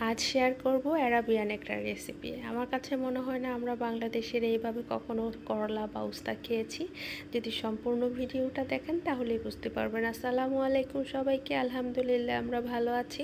আজ শেয়ার করব অ্যারাবিয়ান একটা রেসিপি আমার কাছে মনে হয় না আমরা বাংলাদেশের এইভাবে কখনো করলা বা উস্তা খেয়েছি। যদি সম্পূর্ণ ভিডিওটা দেখেন তাহলেই বুঝতে পারবেন। আসসালামু আলাইকুম সবাইকে, আলহামদুলিল্লাহ আমরা ভালো আছি।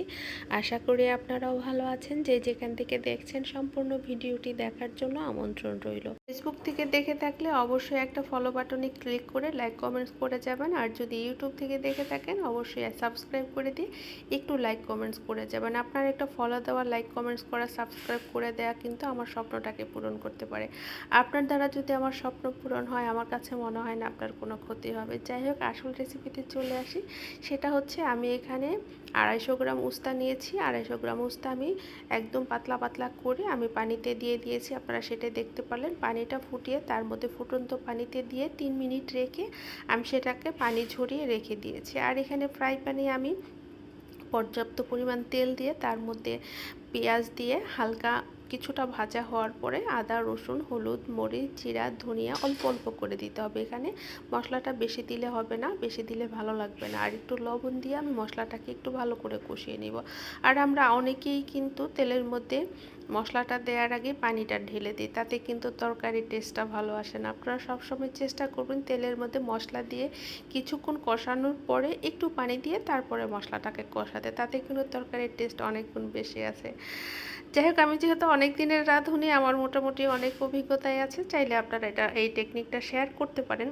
আশা করি আপনারাও ভালো আছেন। যে যেখান থেকে দেখছেন সম্পূর্ণ ভিডিওটি দেখার জন্য আমন্ত্রণ রইল। ফেসবুক থেকে দেখে থাকলে অবশ্যই একটা ফলো বাটনে ক্লিক করে লাইক কমেন্টস করে যাবেন। আর যদি ইউটিউব থেকে দেখে থাকেন, অবশ্যই সাবস্ক্রাইব করে দিয়ে একটু লাইক কমেন্টস করে যাবেন। আপনার একটা ফলো দেওয়া লাইক কমেন্টস করা সাবস্ক্রাইব করে দেওয়া কিন্তু আমার স্বপ্নটাকে পূরণ করতে পারে। আপনার দ্বারা যদি আমার স্বপ্ন পূরণ হয়, আমার কাছে মনে হয় না আপনার কোনো ক্ষতি হবে। যাই হোক, আসল রেসিপিতে চলে আসি। সেটা হচ্ছে আমি এখানে আড়াইশো গ্রাম উস্তা নিয়েছি। আড়াইশো গ্রাম উস্তা আমি একদম পাতলা পাতলা করে আমি পানিতে দিয়ে দিয়েছি। আপনারা সেটা দেখতে পারলেন। পানিটা ফুটিয়ে তার মধ্যে ফুটন্ত পানিতে দিয়ে তিন মিনিট রেখে আমি সেটাকে পানি ঝরিয়ে রেখে দিয়েছি। আর এখানে ফ্রাই প্যানে আমি পর্যাপ্ত পরিমাণ তেল দিয়ে, তার মধ্যে পেঁয়াজ দিয়ে হালকা কিছুটা ভাজা হওয়ার পরে আদা, রসুন, হলুদ, মরিচ, জিরা, ধনিয়া অল্প অল্প করে দিতে হবে। এখানে মশলাটা বেশি দিলে হবে না, বেশি দিলে ভালো লাগবে না। আর একটু লবণ দিয়ে আমি মশলাটাকে একটু ভালো করে কষিয়ে নিব। আর আমরা অনেকেই কিন্তু তেলের মধ্যে মশলাটা দেওয়ার আগে পানিটা ঢেলে দিই, তাতে কিন্তু তরকারির টেস্টটা ভালো আসে না। আপনারা সবসময় চেষ্টা করবেন তেলের মধ্যে মশলা দিয়ে কিছুক্ষণ কষানোর পরে একটু পানি দিয়ে তারপরে মশলাটাকে কষাতে, তাতে কিন্তু তরকারির টেস্ট অনেক গুণ বেশি আছে যাই হোক, আমি যেহেতু অনেক দিনের রাঁধুনি, আমার মোটামুটি অনেক অভিজ্ঞতাই আছে, চাইলে আপনারা এটা, এই টেকনিকটা শেয়ার করতে পারেন।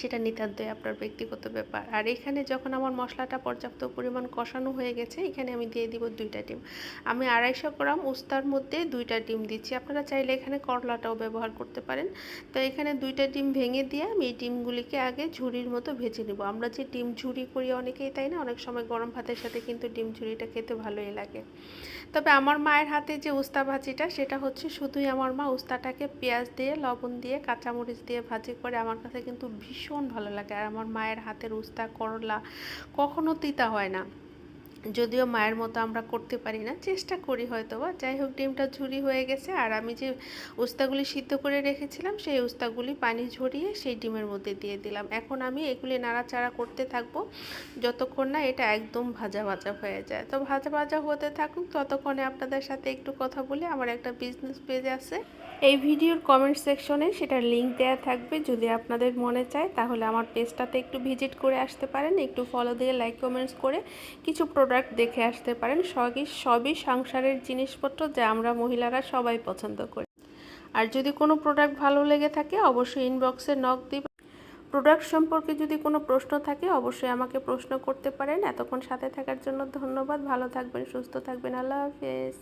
সেটা নিতান্তই আপনার ব্যক্তিগত ব্যাপার। আর এখানে যখন আমার মশলাটা পর্যাপ্ত পরিমাণ কষানো হয়ে গেছে, এখানে আমি দিয়ে দিব দুইটা ডিম। আমি আড়াইশো গ্রাম উস্তার মধ্যে দুইটা ডিম দিচ্ছি। আপনারা চাইলে এখানে করলাটাও ব্যবহার করতে পারেন। তো এখানে দুইটা ডিম ভেঙে দিয়ে আমি এই ডিমগুলিকে আগে ঝুড়ির মতো ভেজে নেব। আমরা যে ডিম ঝুড়ি করি অনেকেই তাই না? অনেক সময় গরম ভাতের সাথে কিন্তু ডিম ঝুড়িটা খেতে ভালোই লাগে। তবে আমার মায়ের হাতে যে উস্তা ভাজিটা, সেটা হচ্ছে শুধুই আমার মা উস্তাটাকে পেঁয়াজ দিয়ে, লবণ দিয়ে, কাঁচামরিচ দিয়ে ভাজি করে আমার কাছে কিন্তু ভীষণ ভালো লাগে। আর আমার মায়ের হাতের উস্তা করলা কখনো তিতা হয় না। যদিও মায়ের মতো আমরা করতে পারি না, চেষ্টা করি হয়তো বা যাই হোক, ডিমটা ঝুরি হয়ে গেছে আর আমি যে উস্তাগুলি সিদ্ধ করে রেখেছিলাম, সেই উস্তাগুলি পানি ঝরিয়ে সেই ডিমের মধ্যে দিয়ে দিলাম। এখন আমি এগুলি নাড়াচাড়া করতে থাকব। যতক্ষণ না এটা একদম ভাজা ভাজা হয়ে যায়। তো ভাজা ভাজা হতে থাকুক, ততক্ষণে আপনাদের সাথে একটু কথা বলি আমার একটা বিজনেস পেজ আছে। এই ভিডিওর কমেন্ট সেকশনে সেটার লিঙ্ক দেওয়া থাকবে। যদি আপনাদের মনে চায়, তাহলে আমার পেজটাতে একটু ভিজিট করে আসতে পারেন। একটু ফলো দিয়ে লাইক কমেন্টস করে কিছু প্রোডাক্ট দেখে আসতে পারেন, সবই সবই সংসারের জিনিসপত্র যা আমরা মহিলারা সবাই পছন্দ করি। আর যদি কোনো প্রোডাক্ট ভালো লেগে থাকে, অবশ্যই ইনবক্সে নক দিবেন প্রোডাক্ট সম্পর্কে যদি কোনো প্রশ্ন থাকে, অবশ্যই আমাকে প্রশ্ন করতে পারেন। এতক্ষণ সাথে থাকার জন্য ধন্যবাদ। ভালো থাকবেন, সুস্থ থাকবেন। আল্লাহ হাফেজ।